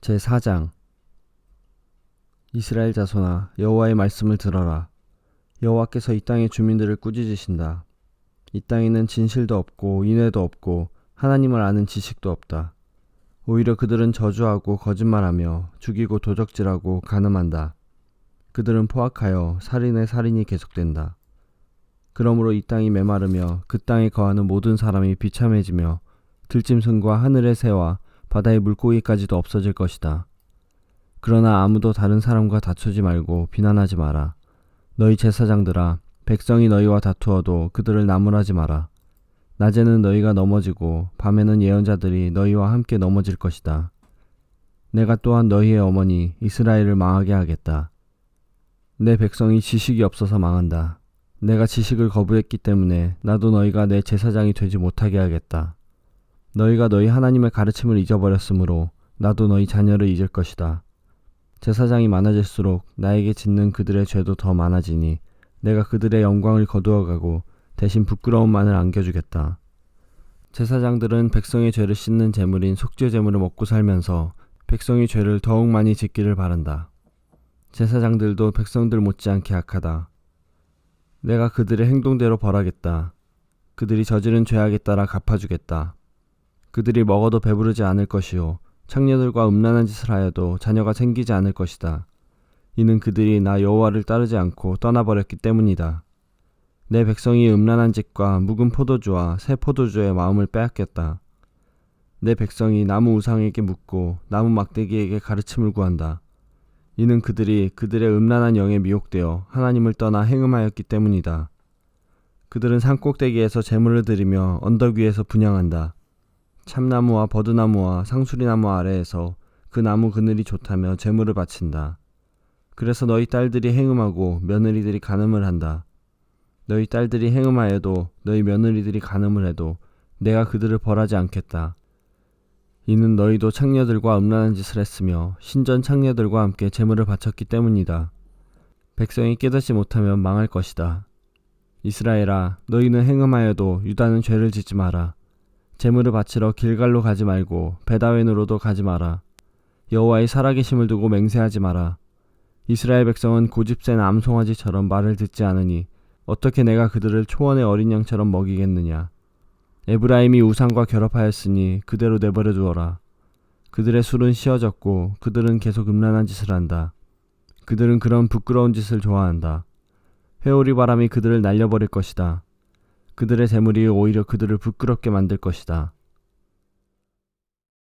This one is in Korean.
제4장 이스라엘 자손아 여호와의 말씀을 들어라. 여호와께서 이 땅의 주민들을 꾸짖으신다. 이 땅에는 진실도 없고 인애도 없고 하나님을 아는 지식도 없다. 오히려 그들은 저주하고 거짓말하며 죽이고 도적질하고 간음한다. 그들은 포악하여 살인의 살인이 계속된다. 그러므로 이 땅이 메마르며 그 땅에 거하는 모든 사람이 비참해지며 들짐승과 하늘의 새와 바다의 물고기까지도 없어질 것이다. 그러나 아무도 다른 사람과 다투지 말고 비난하지 마라. 너희 제사장들아, 백성이 너희와 다투어도 그들을 나무라지 마라. 낮에는 너희가 넘어지고 밤에는 예언자들이 너희와 함께 넘어질 것이다. 내가 또한 너희의 어머니 이스라엘을 망하게 하겠다. 내 백성이 지식이 없어서 망한다. 내가 지식을 거부했기 때문에 나도 너희가 내 제사장이 되지 못하게 하겠다. 너희가 너희 하나님의 가르침을 잊어버렸으므로 나도 너희 자녀를 잊을 것이다. 제사장이 많아질수록 나에게 짓는 그들의 죄도 더 많아지니 내가 그들의 영광을 거두어가고 대신 부끄러움만을 안겨주겠다. 제사장들은 백성의 죄를 씻는 제물인 속죄 제물을 먹고 살면서 백성의 죄를 더욱 많이 짓기를 바란다. 제사장들도 백성들 못지않게 악하다. 내가 그들의 행동대로 벌하겠다. 그들이 저지른 죄악에 따라 갚아주겠다. 그들이 먹어도 배부르지 않을 것이요 창녀들과 음란한 짓을 하여도 자녀가 생기지 않을 것이다. 이는 그들이 나 여호와를 따르지 않고 떠나버렸기 때문이다. 내 백성이 음란한 짓과 묵은 포도주와 새 포도주의 마음을 빼앗겼다. 내 백성이 나무 우상에게 묻고 나무 막대기에게 가르침을 구한다. 이는 그들이 그들의 음란한 영에 미혹되어 하나님을 떠나 행음하였기 때문이다. 그들은 산 꼭대기에서 재물을 드리며 언덕 위에서 분양한다. 참나무와 버드나무와 상수리나무 아래에서 그 나무 그늘이 좋다며 재물을 바친다. 그래서 너희 딸들이 행음하고 며느리들이 간음을 한다. 너희 딸들이 행음하여도 너희 며느리들이 간음을 해도 내가 그들을 벌하지 않겠다. 이는 너희도 창녀들과 음란한 짓을 했으며 신전 창녀들과 함께 재물을 바쳤기 때문이다. 백성이 깨닫지 못하면 망할 것이다. 이스라엘아, 너희는 행음하여도 유다는 죄를 짓지 마라. 재물을 바치러 길갈로 가지 말고 베다웬으로도 가지 마라. 여호와의 살아계심을 두고 맹세하지 마라. 이스라엘 백성은 고집센 암송아지처럼 말을 듣지 않으니 어떻게 내가 그들을 초원의 어린 양처럼 먹이겠느냐. 에브라임이 우상과 결합하였으니 그대로 내버려 두어라. 그들의 술은 쉬어졌고 그들은 계속 음란한 짓을 한다. 그들은 그런 부끄러운 짓을 좋아한다. 회오리 바람이 그들을 날려버릴 것이다. 그들의 재물이 오히려 그들을 부끄럽게 만들 것이다.